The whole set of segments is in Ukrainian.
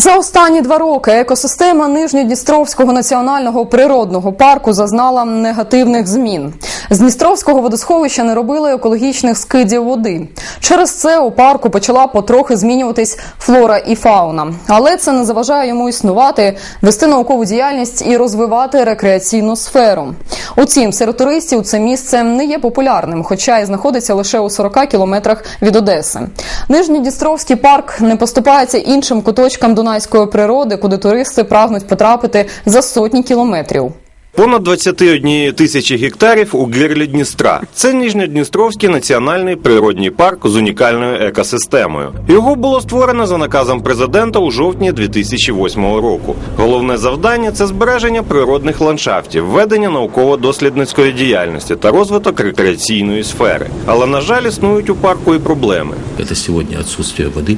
За останні два роки екосистема Нижньодністровського національного природного парку зазнала негативних змін. З Дністровського водосховища не робили екологічних скидів води. Через це у парку почала потрохи змінюватись флора і фауна. Але це не заважає йому існувати, вести наукову діяльність і розвивати рекреаційну сферу. Утім, серед туристів це місце не є популярним, хоча і знаходиться лише у 40 кілометрах від Одеси. Нижньодністровський парк не поступається іншим куточкам дунайської природи, куди туристи прагнуть потрапити за сотні кілометрів Понад 21 тисячі гектарів у гирлі Дністра. Це Ніжньодністровський національний природній парк з унікальною екосистемою. Його було створено за наказом президента у жовтні 2008 року. Головне завдання це збереження природних ландшафтів, ведення науково-дослідницької діяльності та розвиток рекреаційної сфери. Але на жаль, існують у парку і проблеми. Это сегодня отсутствие воды,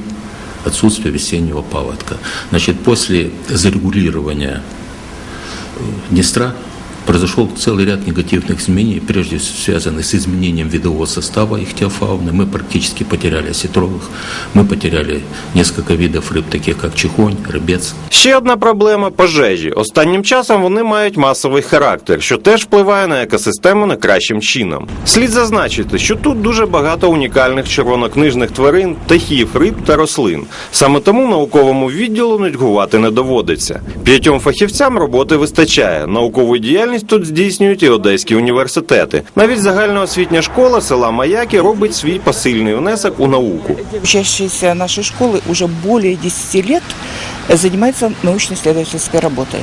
отсутствие весеннего паводка. Значит, после зарегулирования э, Днестра произошел целый ряд негативных изменений, прежде всего связанных с изменением видового состава ихтиофауны. Мы практически потеряли осетровых, мы потеряли несколько видов рыб, таких как чихонь, рыбец. Ще одна проблема пожежі. Останнім часом вони мають масовий характер, що теж впливає на екосистему не кращим чином. Слід зазначити, що тут дуже багато унікальних червонокнижних тварин, птахів, риб та рослин. Саме тому науковому відділу нудьгувати не доводиться. П'ятьом фахівцям роботи вистачає. Наукову діяльність тут здійснюють і одеські університети. Навіть загальноосвітня школа села Маяки робить свій посильний внесок у науку. Учащиеся нашей школы уже более 10 лет занимаются научно-исследовательской работой.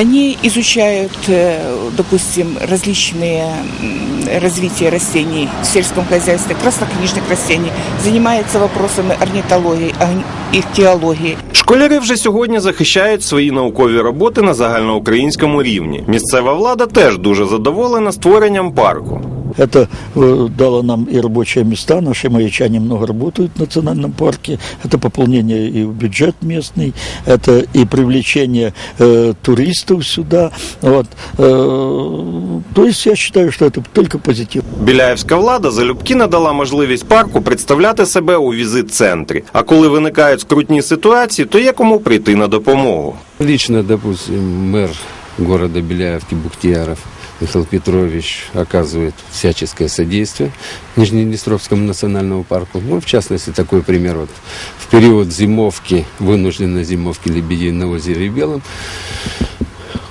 Они изучают, э, допустим, различные м, развития растений в сельском хозяйстве, краснокнижных растений, занимаются вопросами орнитологии, ан- ихтиологии. Школяри вже сьогодні захищають свої наукові роботи на загальноукраїнському рівні. Місцева влада теж дуже задоволена створенням парку. Это э, дало нам и рабочие места. Наши маячане много работают в национальном парке. Это пополнение и в бюджет местный, это и привлечение э, туристов сюда. Вот. Э, то есть я считаю, что это только позитив. Біляєвська влада залюбки надала можливість парку представляти себе у візит-центрі. А коли виникають скрутні ситуації, то є кому прийти на допомогу. Лично, допустим, мэр города Беляевки Бухтияров Михаил Петрович оказывает всяческое содействие Нижнеднестровскому национальному парку. Ну, в частности, такой пример. Вот в период зимовки, вынужденной зимовки лебедей на озере Белом,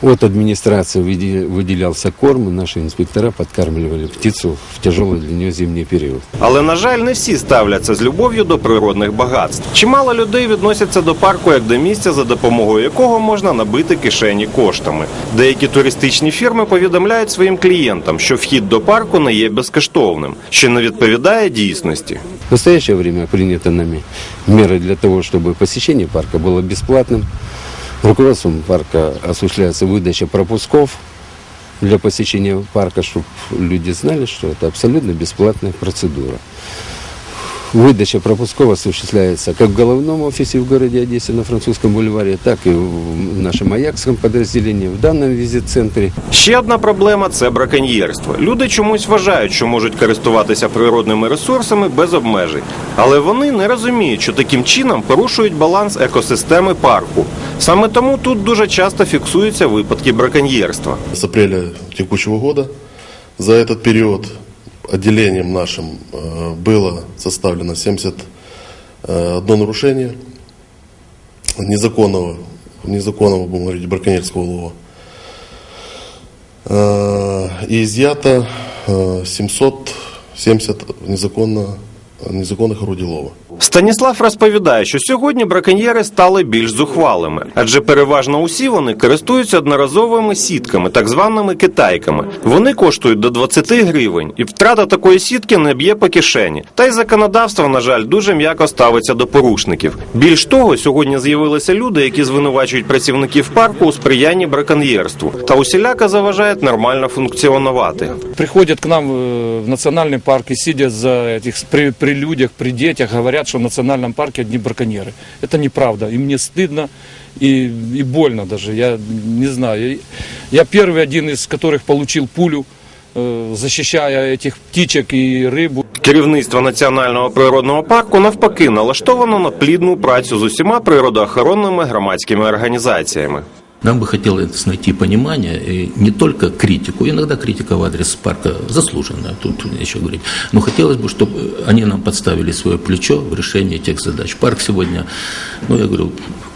от администрации выде- выделялся корм, и наши инспектора подкармливали птицу в тяжелый для нее зимний период. Але на жаль, не всі ставляться з любов'ю до природних багатств. Чимало людей відносяться до парку як до місця, за допомогою якого можна набити кишені коштами. Деякі туристичні фірми повідомляють своїм клієнтам, що вхід до парку не є безкоштовним, що не відповідає дійсності. В настоящее время приняты нами меры для того, чтобы посещение парка было бесплатным. Руководством парка осуществляется выдача пропусков для посещения парка, чтобы люди знали, что это абсолютно бесплатная процедура. Выдача пропусков осуществляется как в головном офисе в городе Одессе на Французском бульваре, так и в нашем Аякском подразделении, в данном визит-центре. Ще одна проблема це браконьєрство. Люди чомусь вважають, що можуть користуватися природними ресурсами без обмежень, але вони не розуміють, що таким чином порушують баланс екосистеми парку. Саме тому тут дуже часто фіксуються випадки браконьєрства. С апреля текущего года за этот период отделением нашим э, было составлено 71 нарушение незаконного, незаконного, будем говорить, браконьерского улова. Э, И изъято э, 770 незаконно, незаконных орудий лова. Станіслав розповідає, що сьогодні браконьєри стали більш зухвалими, адже переважно усі вони користуються одноразовими сітками, так званими китайками. Вони коштують до 20 гривень, і втрата такої сітки не б'є по кишені. Та й законодавство, на жаль, дуже м'яко ставиться до порушників. Більш того, сьогодні з'явилися люди, які звинувачують працівників парку у сприянні браконьєрству та усіляко заважають нормально функціонувати. приходят к нам э, в национальный парк и сидя за этих при, при людях, при детях, говорят, что в национальном парке одни браконьеры. Это неправда. И мне стыдно, и, и больно даже. Я не знаю. Я, я первый один из которых получил пулю, э, защищая этих птичек и рыбу. Керівництво національного природного парку навпаки налаштовано на плідну працю з усіма природоохоронними громадськими організаціями. Нам бы хотелось найти понимание, и не только критику, иногда критика в адрес парка заслуженная, тут еще говорить, но хотелось бы, чтобы они нам подставили свое плечо в решении тех задач. Парк сегодня, ну я говорю,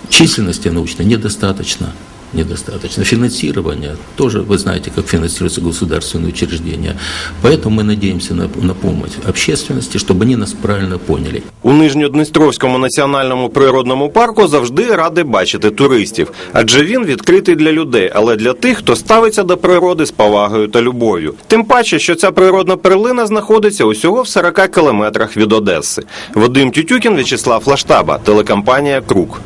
численности научной недостаточно, недостаточно. Финансирование тоже, вы знаете, как финансируются государственные учреждения. Поэтому мы надеемся на, на помощь общественности, чтобы они нас правильно поняли. У Нижньодністровському національному природному парку завжди ради бачити туристів, адже він відкритий для людей, але для тих, хто ставиться до природи з повагою та любов'ю. Тим паче, що ця природна перлина знаходиться усього в 40 кілометрах від Одеси. Вадим Тютюкін, В'ячеслав Лаштаба, телекомпанія Круг.